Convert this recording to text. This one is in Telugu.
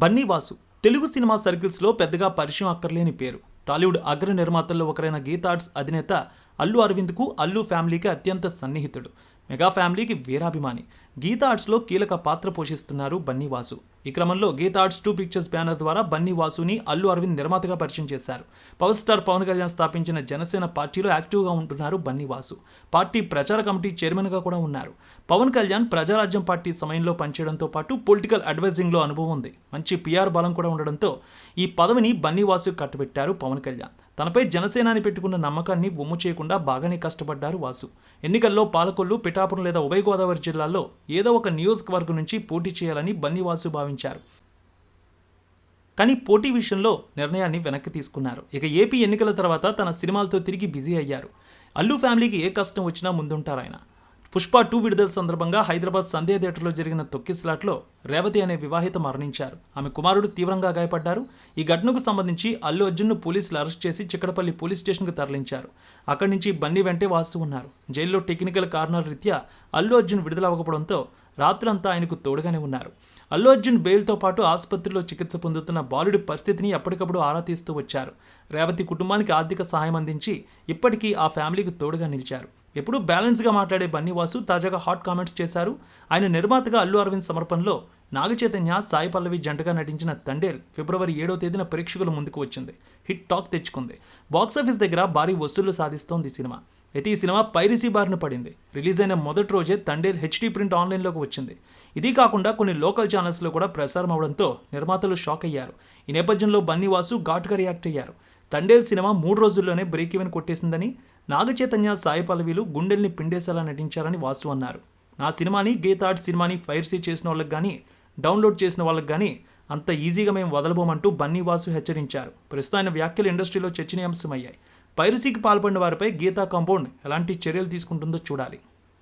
బన్నీ వాసు తెలుగు సినిమా సర్కిల్స్లో పెద్దగా పరిచయం అక్కర్లేని పేరు. టాలీవుడ్ అగ్ర నిర్మాతల్లో ఒకరైన గీతార్ట్స్ అధినేత అల్లు అరవింద్కు అల్లు ఫ్యామిలీకి అత్యంత సన్నిహితుడు. మెగా ఫ్యామిలీకి వీరాభిమాని. గీతా ఆర్ట్స్లో కీలక పాత్ర పోషిస్తున్నారు బన్నీవాసు. ఈ క్రమంలో Geetha arts two pictures banner ద్వారా బన్నీ వాసుని అల్లు అరవింద్ నిర్మాతగా పరిచయం చేశారు. పవర్ స్టార్ పవన్ కళ్యాణ్ స్థాపించిన జనసేన పార్టీలో యాక్టివ్గా ఉంటున్నారు బన్నీ వాసు పార్టీ ప్రచార కమిటీ చైర్మన్గా కూడా ఉన్నారు. పవన్ కళ్యాణ్ ప్రజారాజ్యం పార్టీ సమయంలో పనిచేయడంతో పాటు పొలిటికల్ అడ్వైజింగ్లో అనుభవం ఉంది. మంచి పిఆర్ బలం కూడా ఉండడంతో ఈ పదవిని బన్నీ వాసు కట్టబెట్టారు పవన్ కళ్యాణ్. తనపై జనసేనాని పెట్టుకున్న నమ్మకాన్ని ఒమ్ము చేయకుండా బాగానే కష్టపడ్డారు వాసు. ఎన్నికల్లో పాలకొల్లు పిఠాపురం లేదా ఉభయ గోదావరి జిల్లాల్లో ఏదో ఒక నియోజకవర్గం నుంచి పోటీ చేయాలని బన్నివాసు భావించారు. కానీ పోటీ విషయంలో నిర్ణయాన్ని వెనక్కి తీసుకున్నారు. ఇక ఏపీ ఎన్నికల తర్వాత తన సినిమాలతో తిరిగి బిజీ అయ్యారు. అల్లు ఫ్యామిలీకి ఏ కష్టం వచ్చినా ముందుంటారు ఆయన. పుష్ప టూ విడుదల సందర్భంగా హైదరాబాద్ సంధ్య థియేటర్లో జరిగిన తొక్కిస్లాట్లో రేవతి అనే వివాహిత మరణించారు. ఆమె కుమారుడు తీవ్రంగా గాయపడ్డారు. ఈ ఘటనకు సంబంధించి అల్లు అర్జున్ను పోలీసులు అరెస్ట్ చేసి చిక్కడపల్లి పోలీస్ స్టేషన్కు తరలించారు. అక్కడి నుంచి బన్నీ వెంటే వాస్తు ఉన్నారు. జైల్లో టెక్నికల్ కారణాల రీత్యా అల్లు అర్జున్ విడుదల అవ్వకపోవడంతో రాత్రంతా ఆయనకు తోడుగానే ఉన్నారు. అల్లు అర్జున్ బెయిల్తో పాటు ఆసుపత్రిలో చికిత్స పొందుతున్న బాలుడి పరిస్థితిని ఎప్పటికప్పుడు ఆరా తీస్తూ వచ్చారు. రేవతి కుటుంబానికి ఆర్థిక సహాయం అందించి ఇప్పటికీ ఆ ఫ్యామిలీకి తోడుగా నిలిచారు. ఎప్పుడూ బ్యాలెన్స్గా మాట్లాడే బన్నీవాసు తాజాగా హాట్ కామెంట్స్ చేశారు. ఆయన నిర్మాతగా అల్లు అరవింద్ సమర్పణలో నాగచైతన్య సాయి పల్లవి జంటగా నటించిన తండేల్ ఫిబ్రవరి ఏడో తేదీన ప్రేక్షకుల ముందుకు వచ్చింది. హిట్ టాక్ తెచ్చుకుంది. బాక్సాఫీస్ దగ్గర భారీ వసూళ్ళు సాధిస్తోంది ఈ సినిమా. అయితే ఈ సినిమా పైరసీ బారిన పడింది. రిలీజ్ అయిన మొదటి రోజే తండేల్ హెచ్డీ ప్రింట్ ఆన్లైన్లోకి వచ్చింది. ఇది కాకుండా కొన్ని లోకల్ ఛానల్స్లో కూడా ప్రసారం అవడంతో నిర్మాతలు షాక్ అయ్యారు. ఈ నేపథ్యంలో బన్నీవాసు ఘాటుగా రియాక్ట్ అయ్యారు. తండేల్ సినిమా మూడు రోజుల్లోనే బ్రేక్ ఈవెన్ కొట్టేసిందని నాగచైతన్య సాయి పల్లవిలు గుండెల్ని పిండేసేలా నటించారని వాసు అన్నారు. నా సినిమాని గీతార్ట్ సినిమాని ఫైర్సీ చేసిన వాళ్ళకి కానీ డౌన్లోడ్ చేసిన వాళ్ళకి కానీ అంత ఈజీగా మేము వదలబోమంటూ బన్నీ వాసు హెచ్చరించారు. ప్రస్తుతం ఆయన వ్యాఖ్యలు ఇండస్ట్రీలో చర్చనీయాంశమయ్యాయి. పైరసీకి పాల్పడిన వారిపై గీతా కాంపౌండ్ ఎలాంటి చర్యలు తీసుకుంటుందో చూడాలి.